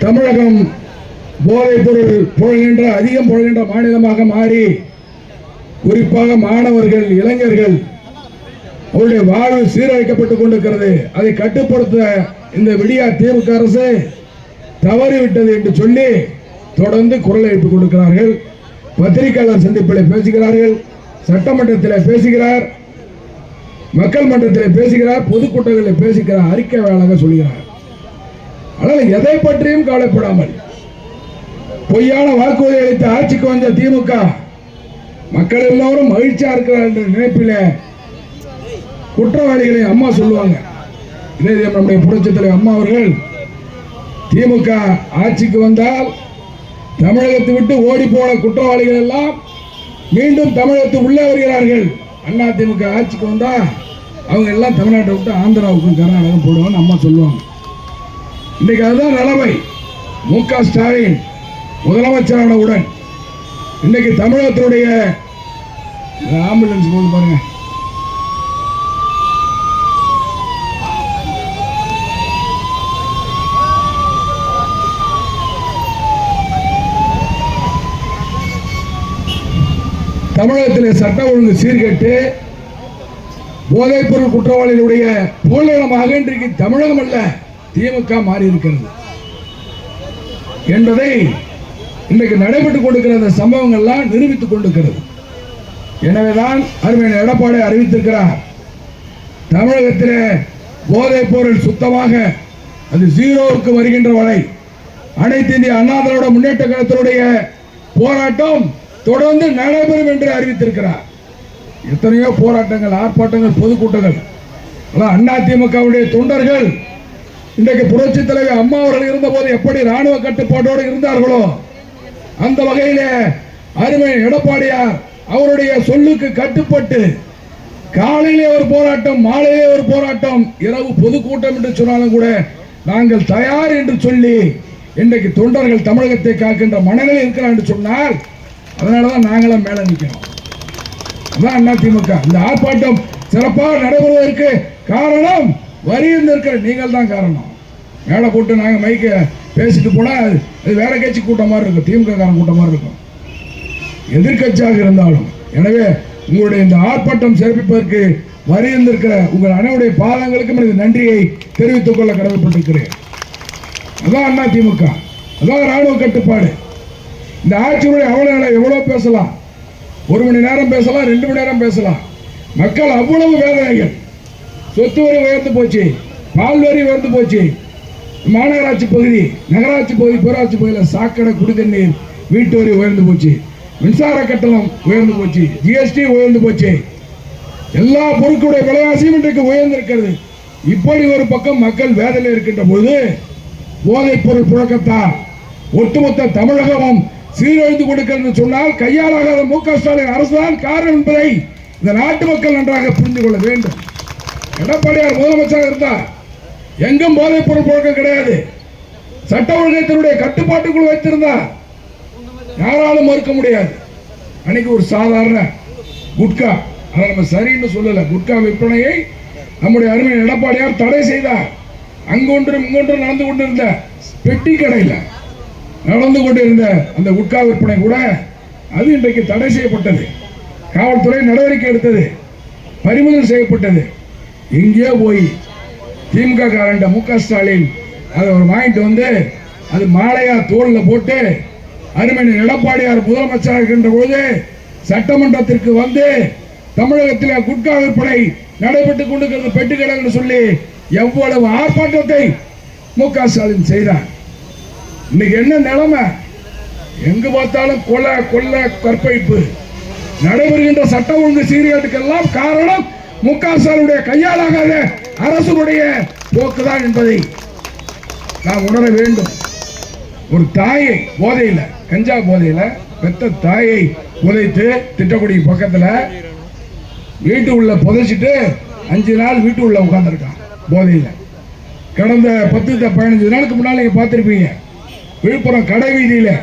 தமிழகம் போதைப்பொருள் புழகின்ற அதிகம் புழகின்ற மாநிலமாக மாறி குறிப்பாக மாணவர்கள் இளைஞர்கள் அவருடைய வாழ்வு சீரழிக்கப்பட்டுக் கொண்டிருக்கிறது. அதை கட்டுப்படுத்த இந்த விடியா திமுக அரசு தவறிவிட்டது என்று சொல்லி தொடர்ந்து குரல் எழுப்பிக் கொண்டிருக்கிறார்கள். பத்திரிகையாளர் சந்திப்பில் பேசுகிறார்கள். சட்டமன்றத்தில் பேசுகிறார். மக்கள் மன்றத்தில் பேசுகிறார். பொதுக்கூட்டங்களில் பேசுகிறார். அறிக்கை வேளாக சொல்கிறார். ஆனால் எதை பற்றியும் கவலைப்படாமல் பொய்யான வாக்குறுதி அளித்து ஆட்சிக்கு வந்த திமுக மக்கள் எல்லோரும் மகிழ்ச்சியா இருக்கிறார் என்ற நினைப்பில குற்றவாளிகளை அம்மா சொல்லுவாங்க. இதே நம்முடைய புரட்சித் தலைவர் அம்மா அவர்கள் திமுக ஆட்சிக்கு வந்தால் தமிழகத்தை விட்டு ஓடி போன குற்றவாளிகள் எல்லாம் மீண்டும் தமிழகத்து உள்ளே வருகிறார்கள். அண்ணா திமுக ஆட்சிக்கு வந்தா அவங்க எல்லாம் தமிழ்நாட்டை விட்டு ஆந்திராவுக்கும் கர்நாடகம் போடுவான்னு அம்மா சொல்லுவாங்க. இன்னைக்கு அதுதான் நிலைமை மு க ஸ்டாலின் முதலமைச்சரான உடன் இன்னைக்கு தமிழகத்தினுடைய ஆம்புலன்ஸ் போது பாருங்க. தமிழகத்தில் சட்ட ஒழுங்கு சீர்கெட்டு போதைப்பொருள் குற்றவாளிகளுடைய புகலிடமாக இன்றைக்கு தமிழகம் அல்ல. திமுக மாறி இருக்கிறது. என்பதை இன்றைக்கு நடைபெற்றுக் கொண்டிருக்கிற அந்த சம்பவங்கள்லாம் நிரூபித்துக் கொண்டிருக்கிறது. எனவேதான் அருமையான எடப்பாடி அறிவித்திருக்கிறார். தமிழகத்திலே போதைப் பொருள் சுத்தமாக அது ஜீரோவுக்கு வருகின்ற வரை அனைத்து இந்திய அண்ணா திராவிட முன்னேற்ற கழகத்தினுடைய போராட்டம் தொடர்ந்து நடைபெறும் என்று அறிவித்திருக்கிறார். எத்தனையோ போராட்டங்கள் ஆர்ப்பாட்டங்கள் பொதுக்கூட்டங்கள். அதிமுகவுடைய அண்ணா திமுகவுடைய தொண்டர்கள் இன்றைக்கு புரட்சி தலைவர் அம்மா அவர்கள் இருந்தபோது எப்படி ராணுவ கட்டுப்பாட்டோடு இருந்தார்களோ அந்த வகையிலே அருமை எடப்பாடியார் அவருடைய சொல்லுக்கு கட்டுப்பட்டு காலையிலே ஒரு போராட்டம் மாலையிலே ஒரு போராட்டம் இரவு பொதுக்கூட்டம் என்று சொன்னாலும் கூட நாங்கள் தயார் என்று சொல்லி இன்றைக்கு தொண்டர்கள் தமிழகத்தை காக்கின்ற மனநிலை இருக்கிறார் என்று சொன்னால் அதனாலதான் நாங்களும் மேல நிற்கிறோம். அதான் அண்ணா திமுக இந்த ஆர்ப்பாட்டம் சிறப்பாக நடைபெறுவதற்கு காரணம் வரி இருக்கிற நீங்கள் தான் காரணம். மேலே கூட்டு நாங்கள் மைக்கை பேசிட்டு போனால் அது வேற கட்சி கூட்டம் மாதிரி இருக்கும். திமுக காரன் கூட்டம் மாதிரி இருக்கும். எதிர்க்கட்சியாக இருந்தாலும். எனவே உங்களுடைய இந்த ஆர்ப்பாட்டம் சிறப்பிப்பதற்கு வரி இருந்திருக்கிற உங்கள் அனைவருடைய பாதங்களுக்கும் எனது நன்றியை தெரிவித்துக் கொள்ள கடமைப்பட்டிருக்கிறேன். அதான் அண்ணா திமுக. அதான் ராணுவ கட்டுப்பாடு. இந்த ஆட்சியுடைய அவ்வளோ நிலை எவ்வளோ பேசலாம்? ஒரு மணி நேரம் பேசலாம் ரெண்டு மணி நேரம் பேசலாம். மக்கள் அவ்வளவு வேதனைகள். சொத்து வரி உயர்ந்து போச்சு. பால் வரி உயர்ந்து போச்சு. மாநகராட்சி பகுதி நகராட்சி பகுதி பேராட்சி பகுதியில் சாக்கடை குடிதண்ணீர் வீட்டு வரி உயர்ந்து போச்சு. மின்சார கட்டணம் உயர்ந்து போச்சு. ஜிஎஸ்டி உயர்ந்து போச்சு. எல்லா பொருட்களுடைய விலைவாசியும் இன்றைக்கு உயர்ந்திருக்கிறது. இப்படி ஒரு பக்கம் மக்கள் வேதனையில் இருக்கின்ற பொழுது போதைப் பொருள் புழக்கத்தால் ஒட்டுமொத்த தமிழகமும் சீரழிந்து கொடுக்கிறது சொன்னால் கையாளாகாத மு க ஸ்டாலின் அரசுதான் காரணம் என்பதை இந்த நாட்டு மக்கள் நன்றாக புரிந்து கொள்ள வேண்டும். எடப்பாடியார் முதலமைச்சராக இருந்தார். எங்கும் போதைப் பொருள் புழக்கம் கிடையாது. சட்ட ஒழுங்கத்தினுடைய கட்டுப்பாட்டுக்குள் வைத்திருந்தார். யாராலும் மறுக்க முடியாது. அன்னைக்கு ஒரு சாதாரண குட்கா அதை நம்ம சரின்னு சொல்லலை. குட்கா விற்பனையை நம்முடைய அருமை எடப்பாடியார் தடை செய்தார். அங்கொன்றும் இங்கொன்றும் நடந்து கொண்டிருந்த பெட்டி கடையில் நடந்து கொண்டிருந்த அந்த குட்கா விற்பனை கூட அது இன்றைக்கு தடை செய்யப்பட்டது. காவல்துறை நடவடிக்கை எடுத்தது. பறிமுதல் செய்யப்பட்டது. எங்கேயோ போய் திமுக காரண்ட மு க ஸ்டாலின் அதை ஒரு வாங்கிட்டு வந்து அது மாலையா தோல்ல போட்டு அருமணி எடப்பாடியார் முதலமைச்சராக இருக்கின்ற பொழுது சட்டமன்றத்திற்கு வந்து தமிழகத்தில் குட்கா விற்பனை நடைபெற்றுக் கொண்டிருக்கிறது பெட்டுக்கடை சொல்லி எவ்வளவு ஆர்ப்பாட்டத்தை மு க ஸ்டாலின் செய்தார். இன்னைக்கு என்ன நிலைமை? எங்கு பார்த்தாலும் கொலை கொள்ள கற்பழிப்பு. நடைபெறுகின்ற சட்ட ஒழுங்கு சீர்கேட்டுக்கெல்லாம் காரணம் மு க ஸ்டாலினுடைய கையாளாகாத அரசுடைய போக்குதான் என்பதை நாம் உணர வேண்டும். ஒரு தாயை போதையில் கஞ்சா போதையில் பெத்த தாயை புதைத்து திட்டக்குடி பக்கத்தில் வீட்டு உள்ள புதைச்சிட்டு அஞ்சு நாள் வீட்டு உள்ள உட்காந்துருக்கான் போதையில். கடந்த பத்து பதினஞ்சு நாளுக்கு முன்னால் நீங்கள் பார்த்துருப்பீங்க. விழுப்புரம் கடை வீதியில்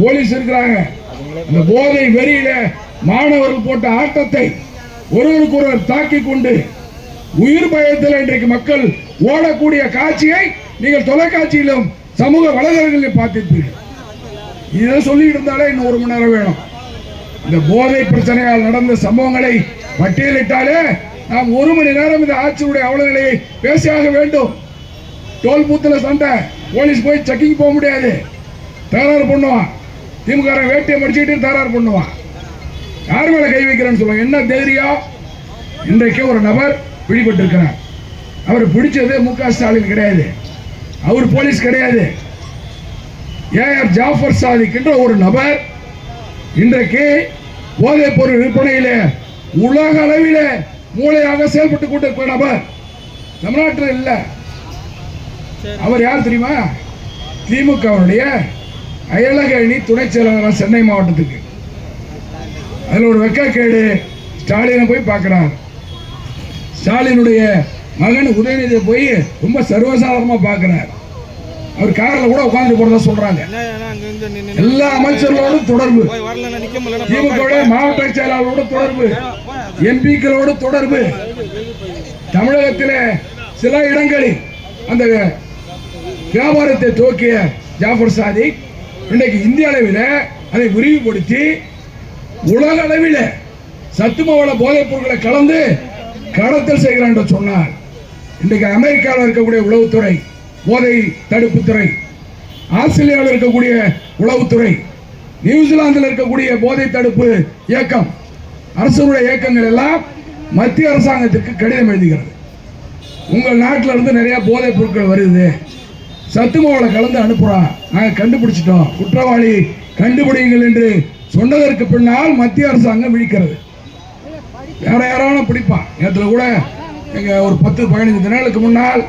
போலீஸ் இருக்கிறாங்க. அந்த போதை வெறியில் மாணவர்கள் போட்ட ஆட்டத்தை ஒருவருக்கொருவர் தாக்கிக் கொண்டு உயிர் பயத்தில் இன்றைக்கு மக்கள் ஓடக்கூடிய காட்சியை நீங்கள் தொலைக்காட்சியிலும் சமூக வலைதளங்களிலும் பார்த்திருப்பீர்கள். இதை சொல்லிட்டு இருந்தாலே இன்னும் ஒரு மணி நேரம் வேணும். இந்த போதை பிரச்சனையால் நடந்த சம்பவங்களை பட்டியலிட்டாலே நாம் ஒரு மணி நேரம் இந்த ஆட்சியுடைய அவல நிலையை பேசியாக வேண்டும். டோல் பூத்துல சண்டை போலீஸ் போய் செக்கிங் போக முடியாது. தகராறு பண்ணுவான். திமுக வேட்டையை வேட்டியை மடிச்சுக்கிட்டு தகராறு பண்ணுவான். யார் மேல கை வைக்கிறேன்னு சொல்லுவாங்க. என்ன தைரியம்? இன்றைக்கு ஒரு நபர் பிடிபட்டிருக்கிறார். அவர் பிடிச்சது மு க ஸ்டாலின் கிடையாது. அவர் போலீஸ் கிடையாது. ஏஆர் ஜாஃபர் சாதிக்கின்ற ஒரு நபர் இன்றைக்கு போதைப் பொருள் விற்பனையில உலக அளவில் மூளையாக செயல்பட்டு கொண்டிருக்கிற நபர். தமிழ்நாட்டில் இல்ல. அவர் யார் தெரியுமா? திமுகவுடைய அயலக அணி துணை செயலாளர் சென்னை மாவட்டத்துக்கு. அதுல ஒரு வெக்கக்கேடு ஸ்டாலினை போய் பார்க்கிறார் ஸ்டாலினுடைய மகன் உதயநிதியை போய் ரொம்ப சர்வசாதாரணமா பார்க்கிறார். அவர் கார்ல கூட உட்கார்ந்து போறதா சொல்றாங்க. எல்லா அமைச்சர்களோடும் தொடர்பு. திமுக மாவட்ட செயலாளரோடு தொடர்பு. எம்பிக்களோடு தொடர்பு. தமிழகத்திலே சில இடங்களில் அந்த வியாபாரத்தை துவக்கிய ஜாஃபர் சாதிக் இன்றைக்கு இந்திய அளவில் அதை விரிவுபடுத்தி உலக அளவில் சத்துமவள போதைப் பொருட்களை கலந்து கடத்தல் செய்கிறான் என்று சொன்னார். இன்றைக்கு அமெரிக்காவில் இருக்கக்கூடிய உளவுத்துறை போதை தடுப்புத்துறை ஆஸ்திரேலியாவில் இருக்கக்கூடிய உளவுத்துறை நியூசிலாந்தில் இருக்கக்கூடிய போதை தடுப்பு இயக்கம் அரசுடைய இயக்கங்கள் எல்லாம் மத்திய அரசாங்கத்திற்கு கடிதம் எழுதுகிறது. உங்கள் நாட்டில் இருந்து நிறைய போதைப் பொருட்கள் வருது. சத்துமாவில் கலந்து அனுப்புகிறான் நாங்கள் கண்டுபிடிச்சிட்டோம். குற்றவாளி கண்டுபிடிங்கள் என்று சொன்னதற்கு பின்னால் மத்திய அரசாங்கம் விழிக்கிறது. வேற யாராவது பிடிப்பான் நேற்றுல கூட எங்க ஒரு பத்து பதினஞ்சு தினங்களுக்கு முன்னால்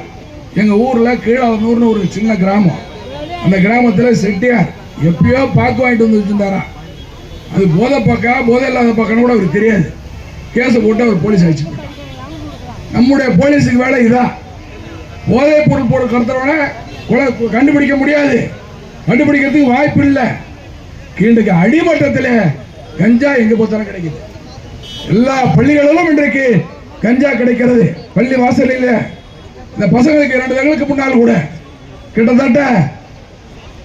எங்க ஊர்ல கீழாவனூர்னு ஒரு சின்ன கிராமம். அந்த கிராமத்தில் செட்டியார் எப்பயோ பாக்கு வாங்கிட்டு வந்து வச்சிருந்தாராம் அது போதை பக்கா போதை இல்லாத பக்கம் கூட அவருக்கு தெரியாது. கேஸை போட்டு அவர் போலீஸ் அடிச்சு போட்டார். நம்முடைய போலீஸுக்கு வேலை இதான் போதைப் பொருள் போட்டு கடத்துறவன கொலை கண்டுபிடிக்க முடியாது. கண்டுபிடிக்கிறதுக்கு வாய்ப்பு இல்லை. கீண்டுக்கு அடிமட்டத்தில் கஞ்சா எங்க போத்தாலும் கிடைக்குது. எல்லா பள்ளிகளிலும் இன்றைக்கு கஞ்சா கிடைக்கிறது. பள்ளி வாசலில். இந்த பசங்களுக்கு இரண்டு தங்களுக்கு முன்னால் கூட கிட்டத்தட்ட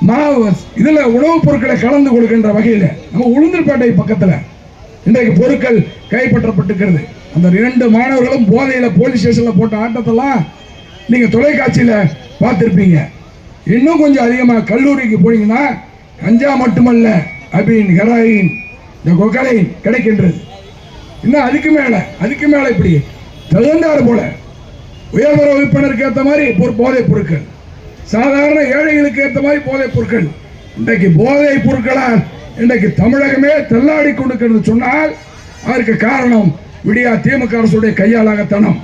மாவு இதுல உணவுப் பொருட்களை கலந்து கொடுக்கின்ற வகையில் நம்ம உளுந்தூர்பேட்டை பக்கத்தில் இன்றைக்கு பொருட்கள் கைப்பற்றப்பட்டுக்கிறது அந்த இரண்டு மாணவர்களும் போதையில போலீஸ் ஸ்டேஷன்ல போட்ட ஆட்டத்தெல்லாம் நீங்க தொலைக்காட்சியில பார்த்துருப்பீங்க. இன்னும் கொஞ்சம் அதிகமாக கல்லூரிக்கு போனீங்கன்னா கஞ்சா மட்டுமல்ல அபின் ஹெராயின் இந்த கொக்கலைன் கிடைக்கின்றது. இன்னும் அதுக்கு மேலே அதுக்கு மேலே இப்படி? தகுந்தாறு போல. உயர்வர வகுப்பினருக்கு ஏற்ற மாதிரி போதைப் பொருட்கள். சாதாரண ஏழைகளுக்கு ஏற்ற மாதிரி போதைப் பொருட்கள். இன்றைக்கு போதைப் பொருட்களால் இன்றைக்கு தமிழகமே தள்ளாடி கொண்டிருக்கிறது சொன்னால் அதற்கு காரணம் விடியா திமுக அரசுடைய கையாளாகத்தனம்.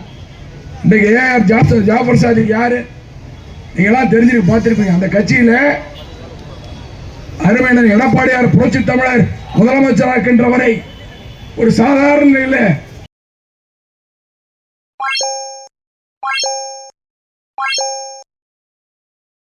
இன்றைக்கு ஏஆர் ஜாஃபர் ஜாஃபர் சாதிக் யார்? நீங்களாம் தெரிஞ்சிருக்கு பார்த்துருப்பீங்க. அந்த கட்சியில் அருமையினர் எடப்பாடியார் புரட்சி தமிழர் முதலமைச்சராக்கின்றவரை ஒரு சாதாரண நிலையில